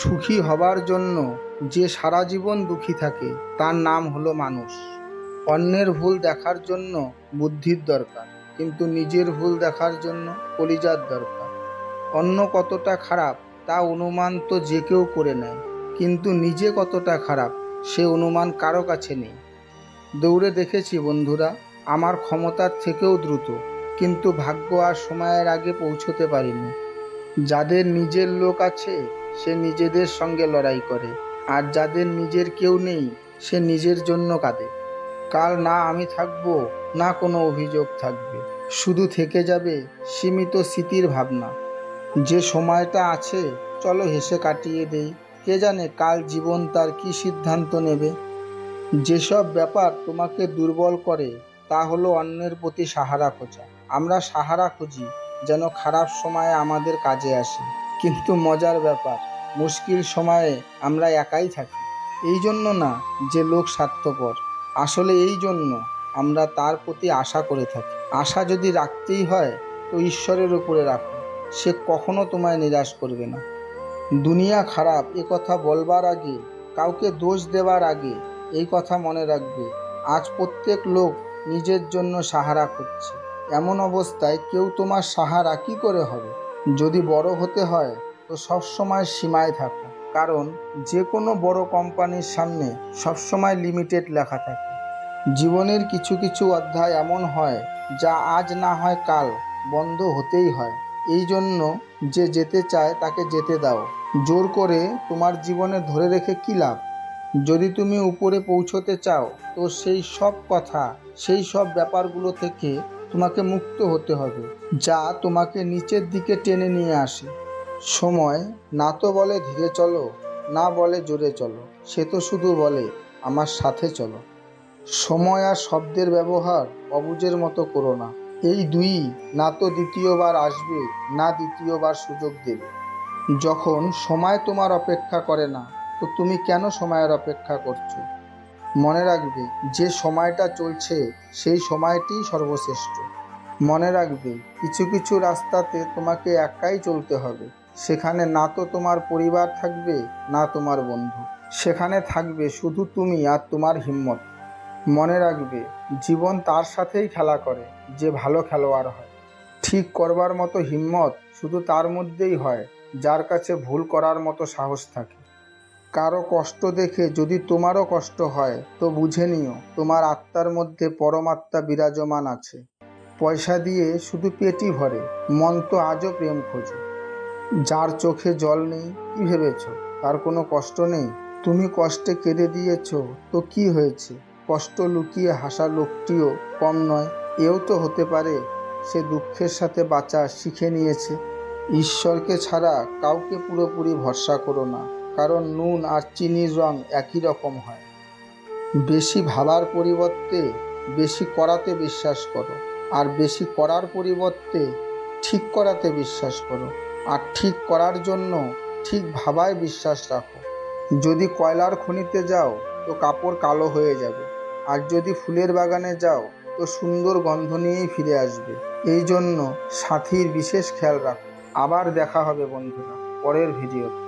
সুখী হবার জন্য যে সারা জীবন দুঃখী থাকে, তার নাম হলো মানুষ। অন্যের ভুল দেখার জন্য বুদ্ধির দরকার, কিন্তু নিজের ভুল দেখার জন্য কলিজার দরকার। অন্য কতটা খারাপ, তা অনুমান তো যে কেউ করে নেয়, কিন্তু নিজে কতটা খারাপ, সে অনুমান কারও কাছে নেই। দৌড়ে দেখেছি বন্ধুরা, আমার ক্ষমতার থেকেও দ্রুত, কিন্তু ভাগ্য আর সময়ের আগে পৌঁছতে পারিনি। যাদের নিজের লোক আছে সে নিজেদের সঙ্গে লড়াই করে। আর যাদের নিজের কেউ নেই, সে নিজের জন্য কাঁদে। কাল না আমি থাকব, না কোনো অভিযোগ থাকবে। শুধু থেকে যাবে সীমিত স্মৃতির ভাবনা। যে সময়টা আছে, চলো হেসে কাটিয়ে দেই। কে জানে কাল জীবন তার কি সিদ্ধান্ত নেবে। যেসব ব্যাপার তোমাকে দুর্বল করে, তা হলো অন্যের প্রতি সাহারা খোঁজা। আমরা সাহারা খুঁজি, যেন খারাপ সময়ে আমাদের কাজে আসে। কিন্তু মজার ব্যাপার, মুশকিল সময়ে আমরা একাই থাকি। এই জন্য না যে লোক স্বার্থপর। আসলে এই জন্য আমরা তার প্রতি আশা করে থাকি। আশা যদি রাখতেই হয়, তো ঈশ্বরের উপরে রাখো। সে কখনো তোমায় নিরাশ করবে না। দুনিয়া খারাপ, এ কথা বলবার আগে, কাউকে দোষ দেওয়ার আগে এই কথা মনে রাখবে, আজ প্রত্যেক লোক নিজের জন্য সাহারা খুঁজছে। এমন অবস্থায় কেউ তোমার সাহারা কি করে হবে? যদি বড় হতে হয়, তো সবসময় সীমায় থাকো। কারণ যে কোনো বড় কোম্পানির সামনে সবসময় লিমিটেড লেখা থাকে। জীবনের কিছু কিছু অধ্যায় এমন হয়, যা আজ না হয় কাল বন্ধ হতেই হয়। এই জন্য যে যেতে চায়, তাকে যেতে দাও। জোর করে তোমার জীবনে ধরে রেখে কী লাভ? যদি তুমি উপরে পৌঁছতে চাও, তো সেই সব কথা, সেই সব ব্যাপারগুলো থেকে তোমাকে মুক্ত হতে হবে। যা তোমাকে নিচের দিকে টেনে নিয়ে আসে। সময় না তো বলে ধীরে চলো, না বলে জোরে চলো, সে তো শুধু বলে, আমার সাথে চলো। সময় আর শব্দের ব্যবহার অবুজের মতো করো না। এই দুই না তো দ্বিতীয়বার আসবে, না দ্বিতীয়বার সুযোগ দেবে। যখন সময় তোমার অপেক্ষা করে না, তো তুমি কেন সময়ের অপেক্ষা করছ? মনে রাখবে, যে সময়টা চলছে, সেই সময়টিই সর্বশ্রেষ্ঠ। মনে রাখবে, কিছু কিছু রাস্তাতে তোমাকে একাই চলতে হবে। সেখানে না তো তোমার পরিবার থাকবে, না তোমার বন্ধু। সেখানে থাকবে শুধু তুমি আর তোমার হিম্মত। মনে রাখবে, জীবন তার সাথেই খেলা করে, যে ভালো খেলোয়াড় হয়। ঠিক করবার মতো হিম্মত শুধু তার মধ্যেই হয়, যার কাছে ভুল করার মতো সাহস থাকে। কারও কষ্ট দেখে যদি তোমারও কষ্ট হয়, তো বুঝে নিও, তোমার আত্মার মধ্যে পরমাত্মা বিরাজমান আছে। পয়সা দিয়ে শুধু পেটই ভরে, মন তো আজও প্রেম খোঁজে। যার চোখে জল নেই, কি ভেবেছ? তার কোনো কষ্ট নেই? তুমি কষ্টে কেঁদে দিয়েছ, তো কি হয়েছে? কষ্ট লুকিয়ে হাসা লোকটিও কম নয়, এও তো হতে পারে, সে দুঃখের সাথে বাঁচা শিখে নিয়েছে। ঈশ্বরকে ছাড়া কাউকে পুরোপুরি ভরসা করো না। কারণ নুন আর চিনির রং একই রকম হয়। বেশি ভাবার পরিবর্তে বেশি করাতে বিশ্বাস করো, আর বেশি করার পরিবর্তে ঠিক করাতে বিশ্বাস করো, আর ঠিক করার জন্য ঠিক ভাবায় বিশ্বাস রাখো। যদি কয়লার খনিতে যাও, তো কাপড় কালো হয়ে যাবে, আর যদি ফুলের বাগানে যাও, তো সুন্দর গন্ধ নিয়েই ফিরে আসবে। এই জন্য সাথীর বিশেষ খেয়াল রাখো। আবার দেখা হবে বন্ধুরা, পরের ভিডিওতে।